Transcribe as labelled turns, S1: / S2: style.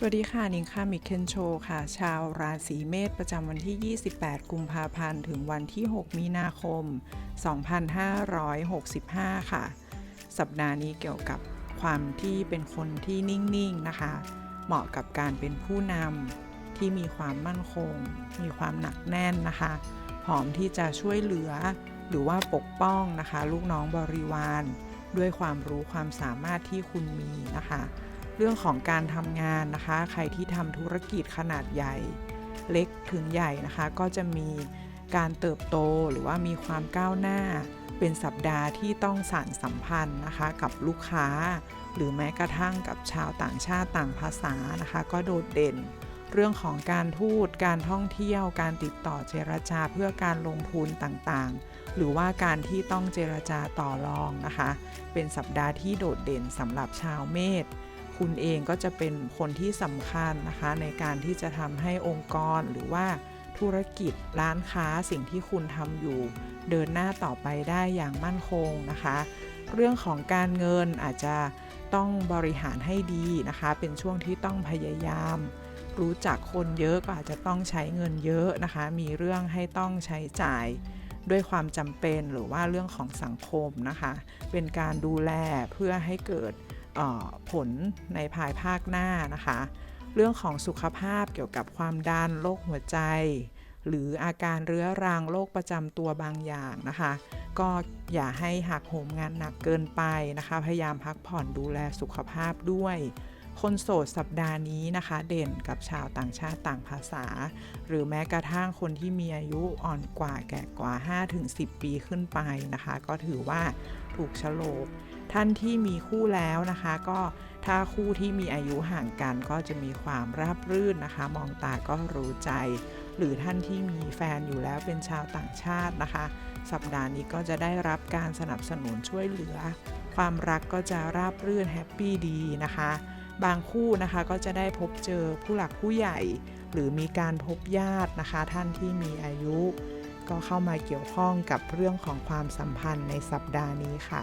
S1: สวัสดีค่ะ นิงค่ะมิเคนโชค่ะ ชาวราศีเมษประจำวันที่ 28 กุมภาพันธ์ ถึงวันที่ 6 มีนาคม 2565 ค่ะ สัปดาห์นี้เกี่ยวกับความที่เป็นคนที่นิ่งๆนะคะ เหมาะกับการเป็นผู้นำที่มีความมั่นคง มีความหนักแน่นนะคะ พร้อมที่จะช่วยเหลือหรือว่าปกป้องนะคะ ลูกน้องบริวาร ด้วยความรู้ความสามารถที่คุณมีนะคะ เรื่องของการทำงานนะคะ ใครที่ทำธุรกิจขนาดใหญ่เล็กถึงใหญ่นะคะ ก็จะมีการเติบโตหรือว่ามีความก้าวหน้า เป็นสัปดาห์ที่ต้องสานสัมพันธ์นะคะ กับลูกค้า หรือแม้กระทั่งกับชาวต่างชาติต่างภาษานะคะ ก็โดดเด่น เรื่องของการทูตการท่องเที่ยว การติดต่อเจรจาเพื่อการลงทุนต่างๆ หรือว่าการที่ต้องเจรจาต่อรองนะคะ เป็นสัปดาห์ที่โดดเด่นสำหรับชาวเมษ คุณเองก็จะเป็นคนที่สำคัญนะคะในการที่จะทำให้องค์กรหรือว่าธุรกิจร้านค้าสิ่งที่คุณทำอยู่ เดินหน้าต่อไปได้อย่างมั่นคงนะคะ เรื่องของการเงินอาจจะต้องบริหารให้ดีนะคะ เป็นช่วงที่ต้องพยายาม รู้จักคนเยอะก็อาจจะต้องใช้เงินเยอะนะคะ มีเรื่องให้ต้องใช้จ่ายด้วยความจำเป็นหรือว่าเรื่องของสังคมนะคะ เป็นการดูแลเพื่อให้เกิด ผลในภายภาคหน้านะคะ เรื่องของสุขภาพเกี่ยวกับความดันโรคหัวใจ หรืออาการเรื้อรังโรคประจำตัวบางอย่างนะคะ ก็อย่าให้หักโหมงานหนักเกินไปนะคะ พยายามพักผ่อนดูแลสุขภาพด้วย คนโสดสัปดาห์นี้นะคะ เด่นกับชาวต่างชาติต่างภาษา หรือแม้กระทั่งคนที่มีอายุอ่อนกว่าแก่กว่า 5-10 ปีขึ้นไปนะคะ ก็ถือว่าถูกโฉลก ท่านที่มีคู่แล้วนะคะ ก็ถ้าคู่ที่มีอายุห่างกันก็จะมีความราบรื่นนะคะ มองตาก็รู้ใจ หรือท่านที่มีแฟนอยู่แล้วเป็นชาวต่างชาตินะคะ สัปดาห์นี้ก็จะได้รับการสนับสนุนช่วยเหลือ ความรักก็จะราบรื่นแฮปปี้ดีนะคะ บางคู่นะคะก็จะได้พบเจอผู้หลักผู้ใหญ่ หรือมีการพบญาตินะคะ ท่านที่มีอายุ ก็เข้ามาเกี่ยวข้องกับเรื่องของความสัมพันธ์ในสัปดาห์นี้ค่ะ